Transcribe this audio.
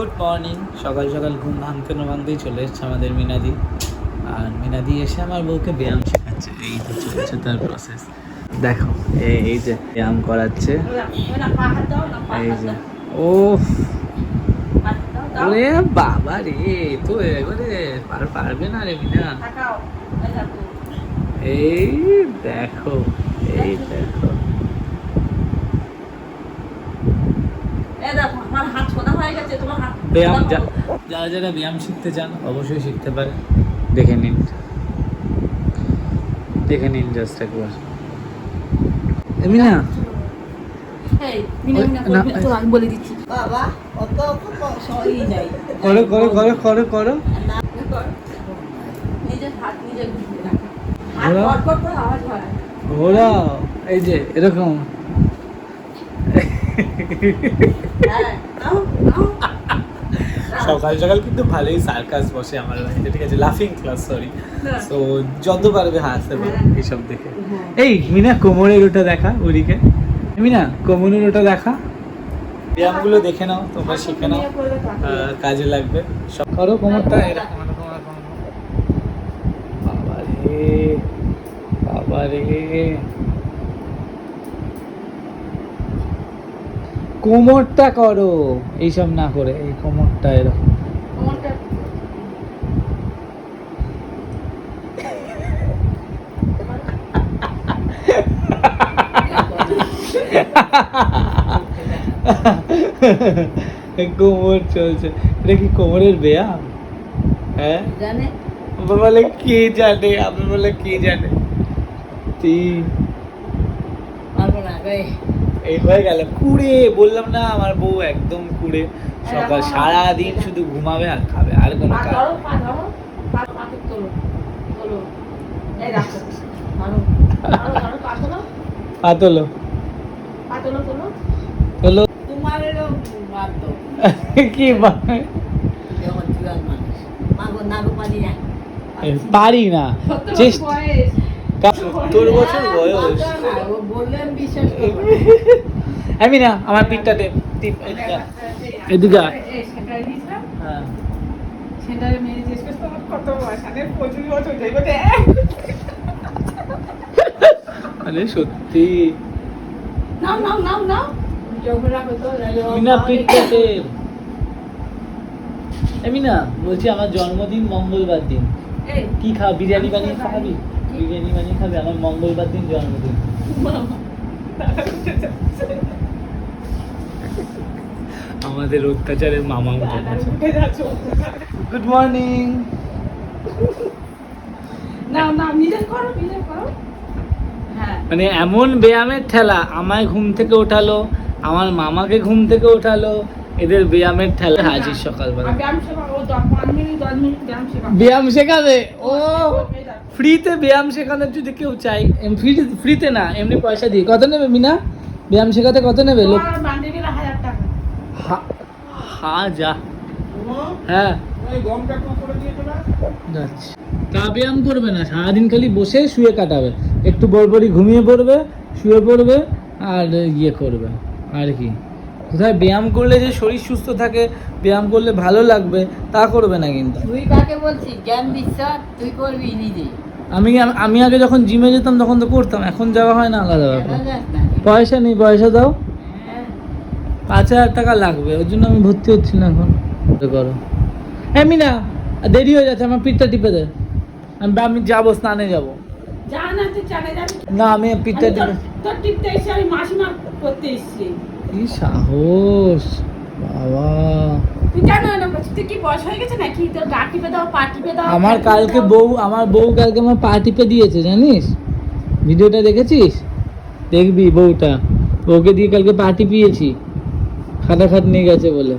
Good morning সকাল সকাল ঘুম ভাঙতে না ভাঙতেই চলে এসছে আমাদের মিনাদি। আর মিনাদি এসে আমার বউকে ব্যায়াম শেখাচ্ছে। এই তো চলছে তার প্রসেস দেখো এই- যে ব্যায়াম করাচ্ছে। এই যে ও ওরে বাবা রে, তো এবারে পার পারবে না রে মিনা। এই দেখো। এই দেখো ব্যায়াম যা- যারা যারা ব্যায়াম শিখতে চান অবশ্যই শিখতে পারে। দেখে নিন। দেখে নিন জাস্ট একবার। এমনি? না আমি বলে দিচ্ছি। বাবা অত সই নাই। করো করো হয়। এই যে এরকম। হ্যাঁ। সকাল সকাল কিন্তু ভালোই সার্কাস বসে আমার বাড়িতে ঠিক আছে? লাফিং ক্লাস সরি তো যত পারবে হাসতে পারবে এইসব দেখে। এই মিনা কোমরের ওটা দেখা ওদিকে। মিনা কোমরের ওটা দেখা। ব্যায়ামগুলো দেখে নাও তোমরা শিখে নাও। আহ, কাজে লাগবে। সব করো কোমরটা। এরকম। বাবা রে বাবা রে কোমরটা করো। এইসব না করে এই কোমরটা এরকম। কোমর চলছে। এটা কি কোমরের ব্যায়াম? হ্যাঁ? জানে। বলে কে জানে? আবার বলে কে জানে? পারব না এই হয়ে গেল। কুড়ে বললাম না আমার বউ একদম কুড়ে। সকাল সারা দিন শুধু ঘুমাবে আর খাবে আর কোনো কাজ পাতলো তোলো কি পারি না। বয়স। বছর বয়স। বললেন বিশ্বাস আমি না আমার পিঠটা দে। এদিকে হ্যাঁ মেয়ে জিজ্ঞেস কত বয়স পঁচিশ বছর মানে সত্যি মিনা বলছি আমার জন্মদিন মঙ্গলবার দিন। কি খাও বিরিয়ানি বানিয়ে খাবি বিরিয়ানি বানিয়ে খাবি? আমার মঙ্গলবার দিন জন্মদিন। আমাদের অত্যাচারের মামা উঠে গেছে গুড মর্নিং নাও নাও নিজে করো নিজে করো হ্যাঁ মানে এমন ব্যায়ামের ঠেলা আমায় ঘুম থেকে ওঠালো আমার মামাকে ঘুম থেকে ওঠালো এদের ব্যায়ামের ঠেলা হাজির সকালবেলা ব্যায়াম শেখাবে ও ফ্রিতে ব্যায়াম শেখানোর যদি কেউ চাই ফ্রি ফ্রিতে না এমনি পয়সা দিয়ে। কত নেবে মিনা? ব্যায়াম শেখাতে কত নেবে? লোক হাজার হা- হাজা হ্যাঁ। তা ব্যায়াম করবে না সারাদিন খালি বসে শুয়ে কাটাবে। একটু বড়বড়ি ঘুমিয়ে পড়বে শুয়ে পড়বে আর ইয়ে করবে। আর কি? কোথায় ব্যায়াম করলে যে শরীর সুস্থ থাকে ব্যায়াম করলে ভালো লাগবে তা করবে না কিন্তু। তুই কাকে বলছিস? জ্ঞান বিশ্বাস তুই করবি নিজে। আমি আমি আগে যখন জিমে যেতাম তখন তো করতাম এখন যাওয়া হয় না আলাদা ব্যাপার পয়সা নেই পয়সা দাও। হ্যাঁ। পাঁচ হাজার টাকা লাগবে ওই জন্য আমি ভর্তি হচ্ছি না এখন। করো। এমনি না দেরি হয়ে যাচ্ছে আমার পিঠটা টিপে দে। আমি আমি যাব স্নানে যাব। না তুই চালে যাবি না আমি পিঠটা টিপে তোর টিপতে এসে আমি মাসিমা করতে এসেছি। কি সাহস? বাবা। তুই জানো না তুই কি বয়স হয়ে গেছে নাকি? তোর গা টিপে দাও পা টিপে দাও আমার কালকে বউ আমার বউ কালকে আমার পা টিপে দিয়েছে জানিস? ভিডিওটা দেখেছিস? দেখবি বউটা। বউকে দিয়ে কালকে পা টিপিয়েছি। খাটা খাট নিয়ে গেছে বলে।